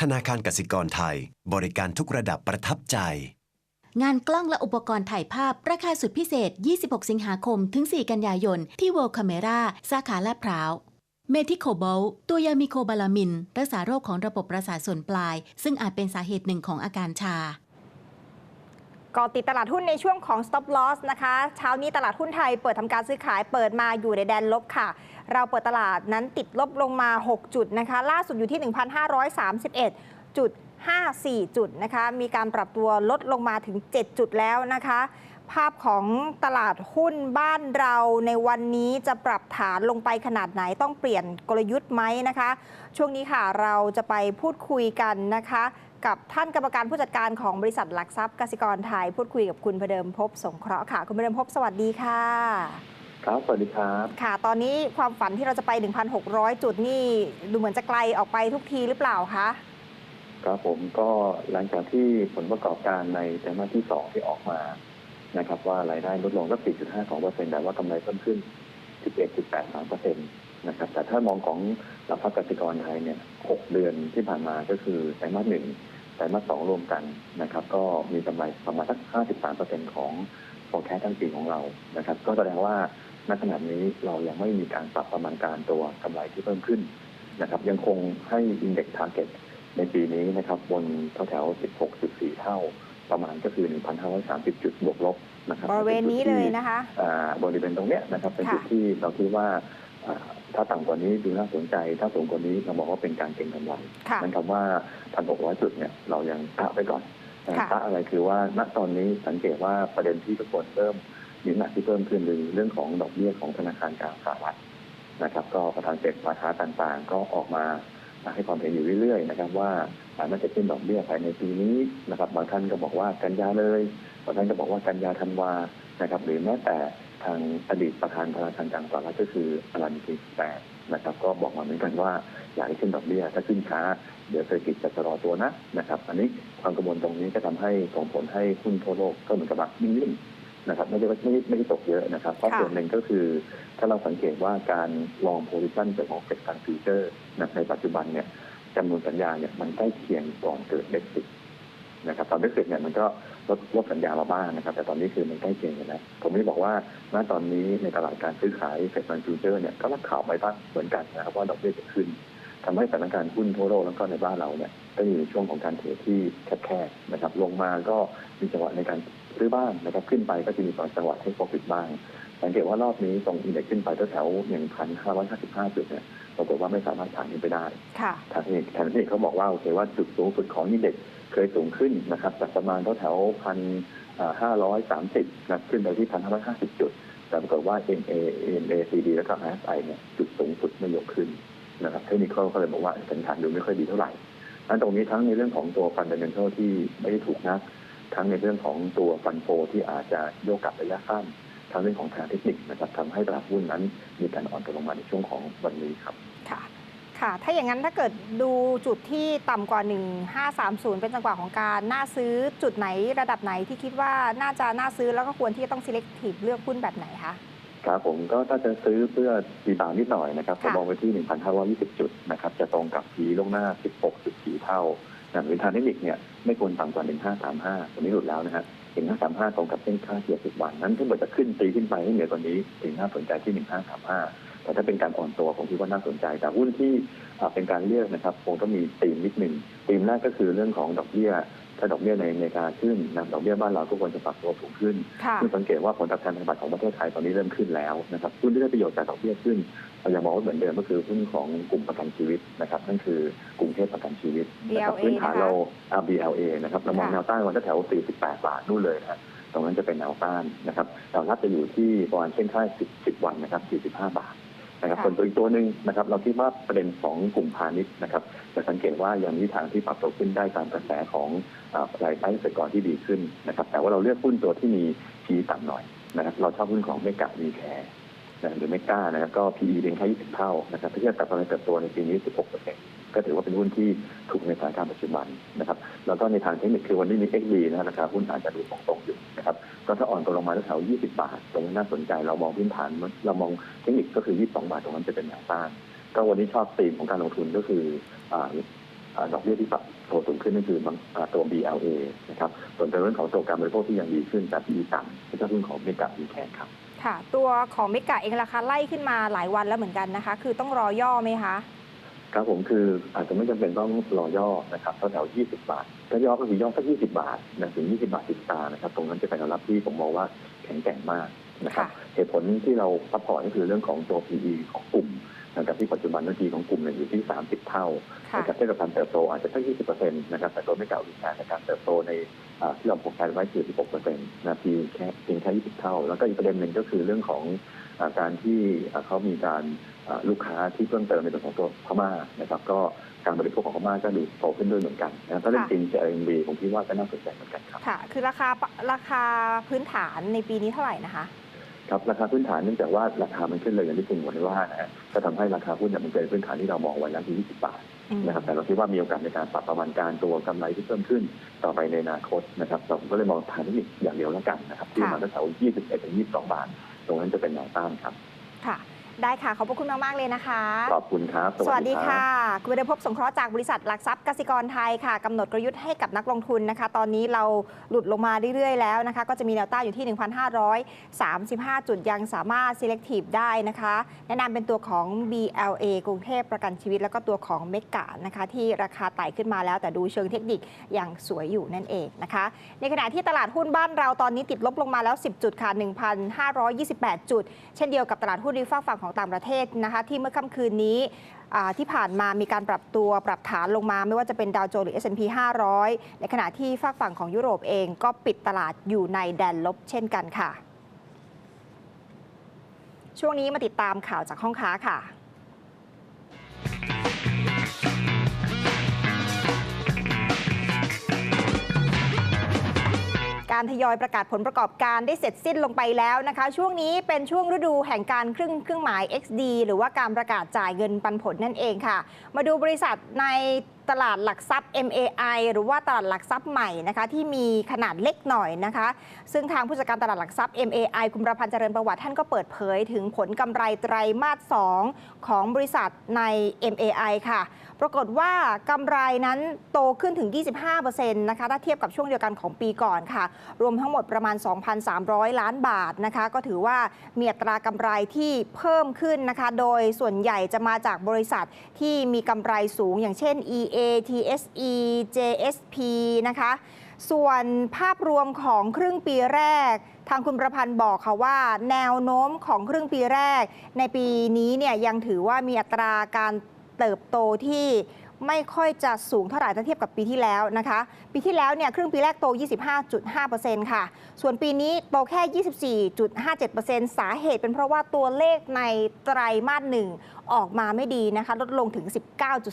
ธนาคารกสิกรไทย บริการทุกระดับประทับใจ งานกล้องและอุปกรณ์ถ่ายภาพ ราคาสุดพิเศษ 26 สิงหาคม ถึง 4 กันยายน ที่ World Camera สาขาลาดพร้าว เมทิโคโบลตัวยามิโคบาลามิน รักษาโรคของระบบประสาทส่วนปลาย ซึ่งอาจเป็นสาเหตุหนึ่งของอาการชา ก็ติดตลาดหุ้นในช่วงของ stop loss นะคะ เช้านี้ตลาดหุ้นไทยเปิดทำการซื้อขายเปิดมาอยู่ในแดนลบค่ะ เราเปิดตลาดนั้นติดลบลงมา 6 จุดนะคะ ล่าสุดอยู่ที่ 1,531จุด54 จุดนะคะ มีการปรับตัวลดลงมาถึง 7 จุดแล้วนะคะ ภาพของตลาดหุ้นบ้านเราในวันนี้จะปรับฐานลงไปขนาดไหนต้องเปลี่ยนกลยุทธ์ไหมนะคะ ช่วงนี้ค่ะเราจะไปพูดคุยกันนะคะ กับท่านกรรมการผู้จัดการของบริษัทหลักทรัพย์กสิกรไทย พูดคุยกับคุณพเดิมพบสงเคราะห์ค่ะ คุณพเดิมพบสวัสดีค่ะ ครับสวัสดีครับ ค่ะ ตอนนี้ความฝันที่เราจะไป 1,600 จุดนี่ดูเหมือนจะไกลออกไปทุกทีหรือเปล่าคะครับผมก็หลังจากที่ผลประกอบการในไตรมาสที่ 2 ที่ออกมานะครับว่ารายได้ลดลงก็4.52%แต่ว่ากำไรเพิ่มขึ้น 11.83%นะครับแต่ถ้ามองของหลักทรัพย์กสิกรไทยเนี่ย 6 เดือนที่ผ่านมาก็คือไตรมาสหนึ่ง ไตรมาสสองรวมกันนะครับ ก็มีกำไรประมาณสัก 53%ของโฟร์แคสทั้งปีของเรานะครับ ก็แสดงว่าณขณะนี้เรายังไม่มีการปรับประมาณการตัวกำไรที่เพิ่มขึ้นนะครับ ยังคงให้อินเด็กซ์ทาร์เก็ตในปีนี้นะครับบนแถวแถวๆ16.4 เท่าประมาณก็คือ 1,530 จุดบวกลบนะครับบริเวณนี้เลยนะคะอ่าบริเวณตรงเนี้ยนะครับเป็นค่ะจุดที่เราคิดว่าอ่า ถ้าต่ำกว่านี้ดูน่าสนใจ ถ้าสูงกว่านี้เราบอกว่าเป็นการเก็งกำไรค่ะนั่นคำว่า1,600จุดเนี่ยเรายังตะไปก่อนแต่ค่ะตะอะไรคือว่า ณตอนนี้สังเกตว่าประเด็นที่ทุกคนเริ่มมีน้ำหนักที่เพิ่มขึ้นคือเรื่องของดอกเบี้ยของธนาคารกลางสหรัฐนะครับ ก็ประธานเฟดสาขาต่างๆ ก็ออกมาให้ความเห็นอยู่เรื่อยๆนะครับว่าสามารถจะขึ้นดอกเบี้ยภายในปีนี้นะครับบางท่านก็บอกว่ากันยาเลยบางท่านก็บอกว่ากันยาธันวานะครับ หรือแม้แต่ ทางอดีตประธานธนาคารกลางสหรัฐก็คืออลันกิสแตนนะครับ ก็บอกมาเหมือนกันว่าอยากให้ขึ้นดอกเบี้ยถ้าขึ้นช้า เดี๋ยวเศรษฐกิจจะชะลอตัวนะนะครับ อันนี้ความกังวลตรงนี้ก็ทำให้ส่งผลให้หุ้นทั่วโลกก็เหมือนกับแบบนิ่งๆนะครับ ไม่ได้ไม่ได้ไม่ได้ตกเยอะนะครับเพราะส่วนหนึ่งก็คือ ถ้าเราสังเกตว่าการลองโพซิชันของเฟดทางฟิวเจอร์ในปัจจุบันเนี่ยจำนวนสัญญาเนี่ยมันใกล้เคียงก่อนเกิดเด็กติด นะครับตอนเด็กติดเนี่ยมันก็ลดลดสัญญามาบ้างนะครับ แต่ตอนนี้คือมันใกล้เคียงกันแล้วผมไม่บอกว่าณตอนนี้ในตลาดการซื้อขายเฟดทางฟิวเจอร์เนี่ยก็รับข่าวไปบ้างเหมือนกันนะครับว่าดอกเบี้ยจะขึ้นทำให้สถานการณ์หุ้นทั่วโลกแล้วก็ในบ้านเราเนี่ยก็อยู่ในช่วงของการเทรดที่แคบๆนะครับ ลงมาก็มีจังหวะในการซื้อบ้างนะครับขึ้นไปก็จะมีบางจังหวะให้โปรฟิตบ้างสังเกตว่ารอบนี้ตรงอินเด็กซ์ขึ้นไปแถวๆ1,555จุดเนี่ย ปรากฏว่าไม่สามารถผ่านนี้ไปได้ค่ะทางเอกทางเอกเขาบอกว่าโอเคว่าจุดสูงสุดของอินเด็กซ์เคยสูงขึ้นนะครับจากประมาณแถวๆพันห้าร้อยสามสิบนะขึ้นไปที่พันห้าร้อยห้าสิบจุดแต่ปรากฏว่า MA MACD แล้วก็ RSI เนี่ยจุดสูงสุดไม่ยกขึ้นนะครับเทคนิคก็เลยบอกว่าสัญญาณดูไม่ค่อยดีเท่าไหร่นั้นตรงนี้ทั้งในเรื่องของตัวฟันเดเมนทัลที่ไม่ได้ถูกนัก ทั้งในเรื่องของตัวฟันโฟที่อาจจะโยกกลับระยะสั้น ทั้งเรื่องของทางเทคนิคนะครับทำให้ตลาดหุ้นนั้นมีการอ่อนตัวลงมาในช่วงของวันนี้ครับค่ะค่ะ ถ้าอย่างนั้นถ้าเกิดดูจุดที่ต่ำกว่า 1530 เป็นจังหวะของการน่าซื้อจุดไหนระดับไหนที่คิดว่าน่าจะน่าซื้อแล้วก็ควรที่จะต้อง selective เลือกหุ้นแบบไหนคะครับผมก็ถ้าจะซื้อเพื่อรีบาวนิดหน่อยนะครับค่ะก็มองไปที่ 1,520 จุดนะครับจะตรงกับพีลงหน้า 16.4 เท่านะหรือทางเทคนิคเนี่ยไม่ควรต่ำกว่า 1535ตัวนี้หลุดแล้วนะฮะ 1535 ตรงกับเส้นค่าเฉลี่ย10วันนั้นถ้าเกิดจะขึ้นตีขึ้นไปให้เหนือกว่านี้ ถึงน่าสนใจที่ 1535 แต่ถ้าเป็นการอ่อนตัวผมคิดว่าน่าสนใจ แต่หุ้นที่เป็นการเลือกนะครับคงต้องมีตีมนิดหนึ่งตีมแรกก็คือเรื่องของดอกเบี้ย ถ้าดอกเบี้ยในอเมริกาขึ้นนะดอกเบี้ยบ้านเราก็ควรจะปรับตัวสูงขึ้นค่ะซึ่งสังเกตว่าผลตอบแทนทางบัตรของประเทศไทยตอนนี้เริ่มขึ้นแล้วนะครับหุ้นที่ได้ประโยชน์จากดอกเบี้ยขึ้นเรายังมองว่าเหมือนเดิมก็คือหุ้นของกลุ่มประกันชีวิตนะครับนั่นคือกรุงเทพประกันชีวิตนะครับ BLA พื้นฐานนะคะเรา RBLA นะครับเรามองค่ะแนวต้านวันแถว 48 บาทนู่นเลยนะตรงนั้นจะเป็นแนวต้านนะครับแนวรับจะอยู่ที่ประมาณเส้นค่า10 10 วันนะครับ 45 บาท นะครับส่วนตัวอีกตัวหนึ่งนะครับ เราคิดว่าประเด็นของกลุ่มพาณิชย์นะครับจะสังเกตว่ายังมีทางที่ปรับตัวขึ้นได้ตามกระแสของอ่ารายได้เกษตรกรที่ดีขึ้นนะครับ แต่ว่าเราเลือกหุ้นตัวที่มี PE ต่ำหน่อยนะครับ เราชอบหุ้นของเมกะมีแคร์นะหรือเมกานะครับก็ PE เพียงแค่20 เท่านะครับถ้าเทียบกับกำไรเติบโตในปีนี้ 16% ก็ถือว่าเป็นหุ้นที่ถูกในสถานการณ์ปัจจุบันนะครับแล้วก็ในทางเทคนิคคือวันนี้มี XD นะครับราคาหุ้นอาจจะดูตรงๆอยู่นะครับก็ถ้าอ่อนตัวลงมาแถว20 บาท ตรงนี้น่าสนใจเรามองพื้นฐานเรามองเทคนิคก็คือ 22 บาทตรงนั้นจะเป็นแนวต้านก็วันนี้ชอบธีมของการลงทุนก็คืออ่าดอกเบี้ยที่ปรับตัวสูงขึ้นนั่นคือตัว BLA นะครับส่วนเรื่องของตัวการบริโภคที่ยังดีขึ้นแต่ PE ต่ำก็จะเรื่องของเมกะมีแข็งครับค่ะ ตัวของเมกะเองราคาไล่ขึ้นมาหลายวันแล้วเหมือนกันนะคะ คือต้องรอย่อไหมคะ ครับผมคืออาจจะไม่จำเป็นต้องรอย่อนะครับแถวๆ20 บาท ถ้าย่อก็คือย่อสัก 20 บาทนะถึง 20 บาท10ตานะครับ ตรงนั้นจะเป็นแนวรับที่ผมมองว่าแข็งแกร่งมากนะครับค่ะเหตุผลที่เราซัพพอร์ตก็คือเรื่องของตัว PE ของกลุ่ม นะครับที่ปัจจุบันนาทีของกลุ่มเนี่ยอยู่ที่ 30 เท่าค่ะนะครับเทียบกับการเติบโตอาจจะแค่20%นะครับแต่ตัวไม่เก่าอีกการในการเติบโตในอ่าที่เราโฟกัสไว้คือ16%นะเพียงแค่เพียงแค่ 20 เท่า แล้วก็อีกประเด็นหนึ่งก็คือเรื่องของอาการที่อ่าเขามีการอ่าลูกค้าที่เพิ่มเติมในตัวของตัวพม่านะครับก็การบริโภคของพม่าก็ดูโตขึ้นด้วยเหมือนกันนะถ้าเรื่องค่ะจริงจะ RMB ผมคิดว่าก็น่าสนใจเหมือนกันครับค่ะคือราคาราคาพื้นฐานในปีนี้เท่าไหร่นะคะ ครับราคาพื้นฐานเนื่องจากว่าราคามันขึ้นเลยอย่างที่คุณหมดว่านะฮะก็ทำให้ราคาหุ้นเนี่ยมันเกินพื้นฐานที่เรามองไว้แล้วที่20 บาทอืมนะครับแต่เราคิดว่ามีโอกาสในการปรับประมาณการตัวกำไรที่เพิ่มขึ้นต่อไปในอนาคตนะครับแต่ผมก็เลยมองทางเทคนิคอย่างเดียวแล้วกันนะครับที่ประมาณแถว21ถึง22 บาท ตรงนั้นจะเป็นแนวต้านครับค่ะ ได้ค่ะ ขอบพระคุณมาก ๆ เลยนะคะ ขอบคุณครับ สวัสดีรับค่ะ คุณวิรพบสงเคราะห์จากบริษัทหลักทรัพย์กสิกรไทยค่ะกำหนดกลยุทธ์ให้กับนักลงทุนนะคะ ตอนนี้เราหลุดลงมาเรื่อย ๆ แล้วนะคะ ก็จะมีแนวต้านอยู่ที่ 1,535 จุดยังสามารถ selective ได้นะคะ แนะนำเป็นตัวของ BLA กรุงเทพประกันชีวิต แล้วก็ตัวของเมกะนะคะ ที่ราคาไต่ขึ้นมาแล้ว แต่ดูเชิงเทคนิคอย่างสวยอยู่นั่นเองนะคะ ในขณะที่ตลาดหุ้นบ้านเราตอนนี้ติดลบลงมาแล้ว 10 จุดค่ะ 1,528 จุด เช่นเดียวกับตลาดหุ้นในฝากฝั่งของต่างประเทศนะคะที่เมื่อค่ำคืนนี้ที่ผ่านมามีการปรับตัวปรับฐานลงมา ไม่ว่าจะเป็นดาวโจนส์หรือ S&P 500 ในขณะที่ฝากฝั่งของยุโรปเองก็ปิดตลาดอยู่ในแดนลบเช่นกันค่ะ ช่วงนี้มาติดตามข่าวจากห้องค้าค่ะ การทยอยประกาศผลประกอบการได้เสร็จสิ้นลงไปแล้วนะคะ ช่วงนี้เป็นช่วงฤดูแห่งการครึ่งเครื่องหมาย XD หรือว่าการประกาศจ่ายเงินปันผลนั่นเองค่ะ มาดูบริษัทใน ตลาดหลักทรัพย์ MAI หรือว่าตลาดหลักทรัพย์ใหม่นะคะที่มีขนาดเล็กหน่อยนะคะ ซึ่งทางผู้จัดการตลาดหลักทรัพย์ MAI คุณประพันธ์เจริญประวัติท่านก็เปิดเผยถึงผลกำไรไตรมาส 2 ของบริษัทใน MAI ค่ะ ปรากฏว่ากำไรนั้นโตขึ้นถึง 25%นะคะถ้าเทียบกับช่วงเดียวกันของปีก่อนค่ะ รวมทั้งหมดประมาณ 2,300 ล้านบาทนะคะ ก็ถือว่ามีอัตรากำไรที่เพิ่มขึ้นนะคะ โดยส่วนใหญ่จะมาจากบริษัทที่มีกำไรสูงอย่างเช่น EA TSE JSP นะคะ ส่วนภาพรวมของครึ่งปีแรก ทางคุณประพันธ์บอกค่ะว่า แนวโน้มของครึ่งปีแรก ในปีนี้เนี่ยยังถือว่ามีอัตราการเติบโตที่ ไม่ค่อยจะสูงเท่าไหร่ถ้าเทียบกับปีที่แล้วนะคะ ปีที่แล้วเนี่ยครึ่งปีแรกโต 25.5%ค่ะ ส่วนปีนี้โตแค่ 24.57%สาเหตุเป็นเพราะว่าตัวเลขในไตรมาสหนึ่งออกมาไม่ดีนะคะ ลดลงถึง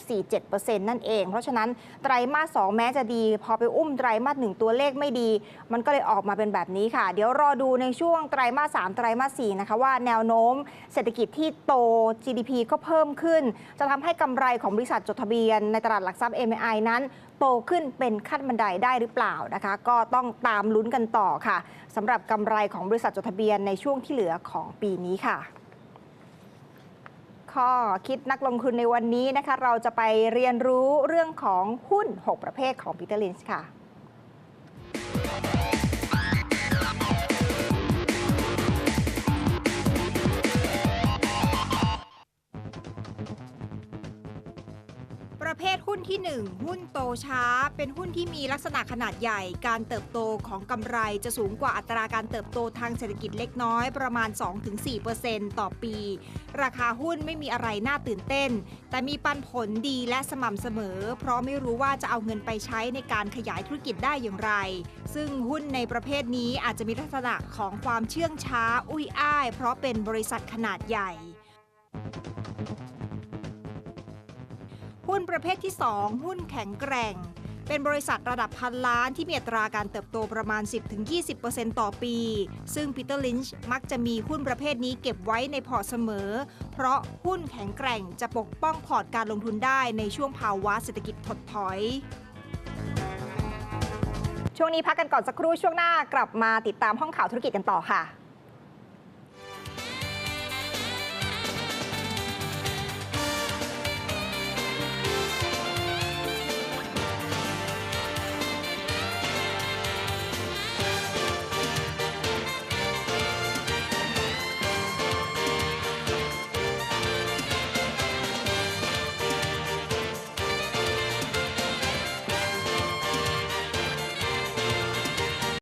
19.47%นั่นเอง เพราะฉะนั้นไตรมาส 2 แม้จะดี พอไปอุ้มไตรมาส 1 ตัวเลขไม่ดี มันก็เลยออกมาเป็นแบบนี้ค่ะ เดี๋ยวรอดูในช่วงไตรมาส 3 ไตรมาส 4 นะคะว่าแนวโน้มเศรษฐกิจที่โต GDP ก็เพิ่มขึ้น จะทำให้กำไรของบริษัทจดทะเบียนในตลาดหลักทรัพย์ MI นั้น โตขึ้นเป็นขั้นบันไดได้หรือเปล่านะคะ ก็ต้องตามลุ้นกันต่อค่ะสำหรับกำไรของบริษัทจดทะเบียนในช่วงที่เหลือของปีนี้ค่ะข้อคิดนักลงทุนในวันนี้นะคะ เราจะไปเรียนรู้เรื่องของหุ้น 6 ประเภทของปีเตอร์ลินส์ค่ะ ที่ 1 หุ้นโตช้า เป็นหุ้นที่มีลักษณะขนาดใหญ่ การเติบโตของกำไรจะสูงกว่าอัตราการเติบโตทางเศรษฐกิจเล็กน้อยประมาณ 2-4%ต่อปี ราคาหุ้นไม่มีอะไรน่าตื่นเต้น แต่มีปันผลดีและสม่ำเสมอ เพราะไม่รู้ว่าจะเอาเงินไปใช้ในการขยายธุรกิจได้อย่างไร ซึ่งหุ้นในประเภทนี้อาจจะมีลักษณะของความเชื่องช้า อุ้ยอ้าย เพราะเป็นบริษัทขนาดใหญ่ หุ้นประเภทที่ 2 หุ้นแข็งแกร่ง เป็นบริษัทระดับพันล้านที่มีอัตราการเติบโตประมาณ 10-20%ต่อปี ซึ่งปีเตอร์ลินช์มักจะมีหุ้นประเภทนี้เก็บไว้ในพอร์ตเสมอ เพราะหุ้นแข็งแกร่งจะปกป้องพอร์ตการลงทุนได้ในช่วงภาวะเศรษฐกิจถดถอยช่วงนี้พักกันก่อนสักครู่ช่วงหน้ากลับมาติดตามห้องข่าวธุรกิจกันต่อค่ะ